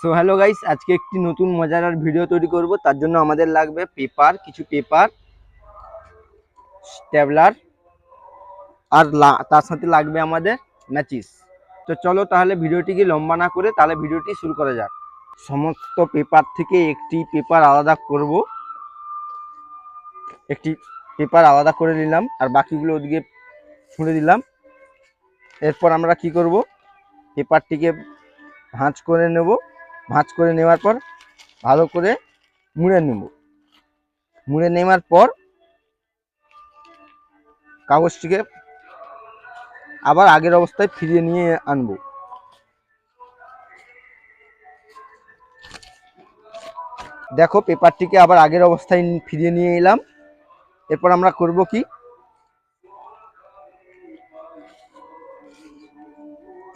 So hello guys আজকে একটি নতুন মজাদার ভিডিও তৈরি করব। তার জন্য আমাদের লাগবে পেপার কিছু পেপার স্টেবলার আর তার সাথে লাগবে আমাদের ম্যাচিস তো চলো তাহলে ভিডিওটিকে লম্বা না করে তাহলে ভিডিওটি শুরু করা যাক। সমস্ত পেপার থেকে একটি পেপার আলাদা করব। একটি পেপার আলাদা করে নিলাম, আর বাকিগুলো ওদিকে ছুঁড়ে দিলাম। এরপর আমরা কি করব? পেপারটিকে ভাঁজ করে নেব। ভাঁজ করে নেওয়ার পর ভালো করে মুড়ে নেব। মুড়ে নেওয়ার পর কাগজটিকে আবার আগের অবস্থায় ফিরিয়ে নিয়ে আনব। দেখো, পেপারটিকে আবার আগের অবস্থায় ফিরিয়ে নিয়ে এলাম। এরপর আমরা করব কি?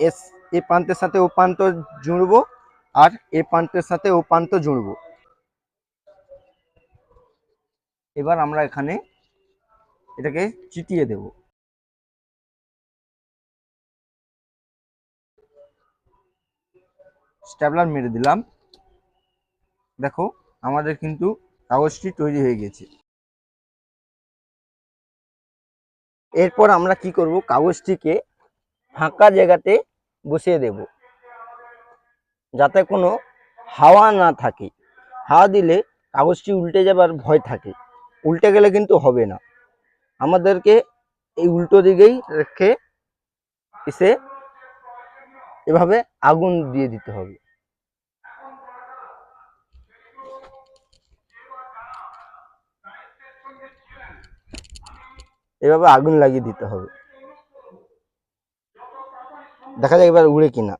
এস, এ প্রান্তের সাথে ও প্রান্ত জুড়বো। আর এ প্রান্তের সাথে ও প্রান্ত জুড়বো। এবার আমরা এখানে এটাকে চিটিয়ে দেব। স্ট্যাবলার মেরে দিলাম। দেখো, আমাদের কিন্তু কাগজটি তৈরি হয়ে গেছে। এরপর আমরা কি করব? কাগজটিকে ফাঁকা জায়গাতে বসিয়ে দেব। যাতে কোনো হাওয়া না থাকে। হাওয়া দিলে কাগজটি উল্টে যাবার ভয় থাকে। উল্টে গেলে কিন্তু হবে না। আমাদেরকে এই উল্টো দিকেই রেখে এসে এভাবে আগুন দিয়ে দিতে হবে। এভাবে আগুন লাগিয়ে দিতে হবে। দেখা যাক এবার উড়ে কিনা।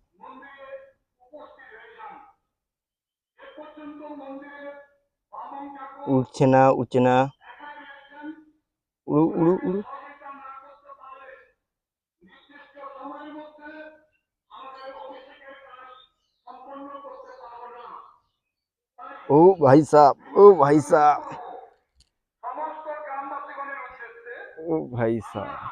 उचना उछना उड़ू उड़ू उड़ू। ओ भाई साहब ओ भाई साहब। ओ भाई साहब।